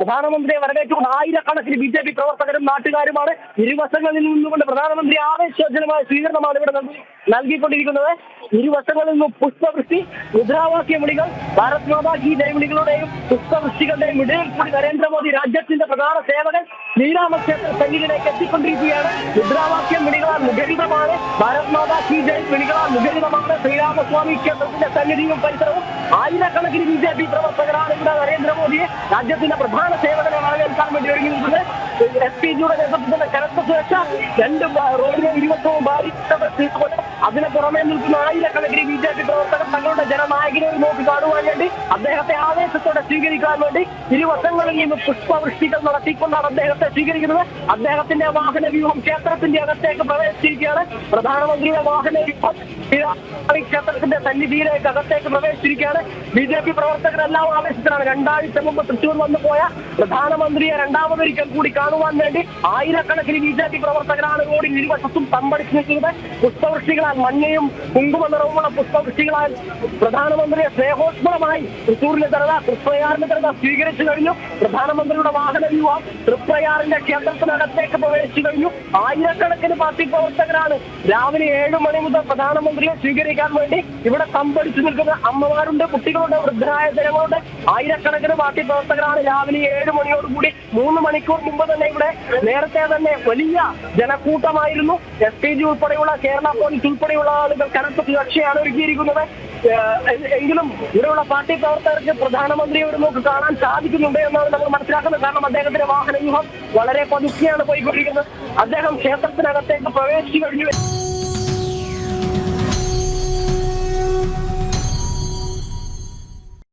പ്രധാനമന്ത്രിയെ വരവേറ്റുകൊണ്ട് ആയിരക്കണക്കിന് B J P പ്രവർത്തകരും നാട്ടുകാരുമാണ്. ഇരുവശങ്ങളിൽ നിന്നുകൊണ്ട് പ്രധാനമന്ത്രി ആവേശജനമായ സ്വീകരണമാണ് ഇവിടെ നൽകി- നൽകിക്കൊണ്ടിരിക്കുന്നത്. ഇരുവശങ്ങളിൽ നിന്നും പുഷ്പവൃഷ്ടി മുദ്രാവാക്യ വിളികൾ ഭാരത് മാതാ ഈ ജയവിളികളുടെയും പുഷ്പവൃഷ്ടികളുടെയും ഇടയിൽ കൂടി നരേന്ദ്രമോദി രാജ്യത്തിന്റെ പ്രധാന സേവകൻ ശ്രീരാമക്ഷേത്ര സംഗീതയിലേക്ക് എത്തിക്കൊണ്ടിരിക്കുകയാണ്. മുദ്രാവാക്യം വിളികളാൽ മുഖരിതമാണ്. ഭാരത് മാതാ കി ജയ് വിളികളാൽ മുഖരിതമാണ് ശ്രീരാമസ്വാമി ക്ഷേത്രത്തിന്റെ സന്നിധിയും പരിസരവും. ആയിരക്കണക്കിന് ബി ജെ പി പ്രവർത്തകരാണ് ഇവിടെ നരേന്ദ്രമോദിയെ രാജ്യത്തിന്റെ പ്രധാന സേവകരെ വരവേൽക്കാൻ വേണ്ടി ഒരുങ്ങി നിൽക്കുന്നത് എസ് പി ജിയുടെ നേതൃത്വത്തിന്റെ കനത്ത സുരക്ഷ രണ്ട് റോഡിലെ ഇരുപത്തവും ബാരിക്കേഡ് അതിന് പുറമെ നിൽക്കുന്ന ആയിരക്കണക്കിന് ബി ജെ പി പ്രവർത്തകർ തങ്ങളുടെ ജനനായകനെ ഒരു നോക്കി കാണുവാൻ വേണ്ടി അദ്ദേഹത്തെ ആവേശത്തോടെ സ്വീകരിക്കാൻ വേണ്ടി ഇരുവശങ്ങളിൽ നിന്ന് പുഷ്പവൃഷ്ടികൾ നടത്തിക്കൊണ്ടാണ് അദ്ദേഹത്തെ സ്വീകരിക്കുന്നത്. അദ്ദേഹത്തിന്റെ വാഹന വ്യൂഹം ക്ഷേത്രത്തിന്റെ അകത്തേക്ക് പ്രവേശിച്ചിരിക്കുകയാണ്. പ്രധാനമന്ത്രിയുടെ വാഹന വ്യൂഹം ക്ഷേത്രത്തിന്റെ സന്നിധിയിലേക്ക് അകത്തേക്ക് പ്രവേശിച്ചിരിക്കുകയാണ്. ബി ജെ പി പ്രവർത്തകരെല്ലാം ആവേശത്തിലാണ്. രണ്ടാഴ്ച മുമ്പ് തൃശൂർ വന്നു പോയ പ്രധാനമന്ത്രിയെ രണ്ടാമതൊരിക്കൽ കൂടി കാണുവാൻ വേണ്ടി ആയിരക്കണക്കിന് ബി ജെ പി പ്രവർത്തകരാണ് റോഡിൽ ഇരുവശത്തും തമ്പടിച്ചു നിൽക്കുന്നത്. പുഷ്പവൃഷ്ടികളാൽ മഞ്ഞയും കുങ്കുമ നിറവുമുള്ള പുഷ്പവൃഷ്ടികളാൽ പ്രധാനമന്ത്രിയെ സ്നേഹോത്മളമായി തൃശൂരിലെ ജനത തൃപ്രയാറിന്റെ ജനത സ്വീകരിച്ചു കഴിഞ്ഞു. പ്രധാനമന്ത്രിയുടെ വാഹന വ്യൂഹം തൃപ്രയാറിന്റെ ക്ഷേത്രത്തിനകത്തേക്ക് പ്രവേശിച്ചു കഴിഞ്ഞു. ആയിരക്കണക്കിന് പാർട്ടി പ്രവർത്തകരാണ് രാവിലെ ഏഴ് മണി മുതൽ പ്രധാനമന്ത്രിയെ സ്വീകരിക്കാൻ വേണ്ടി ഇവിടെ സംഭരിച്ചു നിൽക്കുന്ന അമ്മമാരുണ്ട് കുട്ടികളുണ്ട് വൃദ്ധരായ ജനങ്ങളുണ്ട്. ആയിരക്കണക്കിന് പാർട്ടി പ്രവർത്തകരാണ് രാവിലെ ഏഴ് മണിയോടുകൂടി മൂന്ന് മണിക്കൂർ മുമ്പ് തന്നെ ഇവിടെ നേരത്തെ തന്നെ വലിയ ജനക്കൂട്ടമായിരുന്നു. എസ് പി ജി ഉൾപ്പെടെയുള്ള കേരള പോലീസ് ഉൾപ്പെടെയുള്ള ആളുകൾ കനത്ത സുരക്ഷയാണ് ഒരുക്കിയിരിക്കുന്നത്. എങ്കിലും ഇവിടെയുള്ള പാർട്ടി പ്രവർത്തകർക്ക് പ്രധാനമന്ത്രിയെ ഒരു നോക്ക് കാണാൻ സാധിക്കുന്നുണ്ട് എന്നാണ് നമ്മൾ മനസ്സിലാക്കുന്നത്. കാരണം അദ്ദേഹത്തിന്റെ വാഹന വ്യൂഹം വളരെ പതുക്കെയാണ് പോയിക്കൊണ്ടിരിക്കുന്നത്. അദ്ദേഹം ക്ഷേത്രത്തിനകത്തേക്ക് പ്രവേശിച്ചു കഴിഞ്ഞു.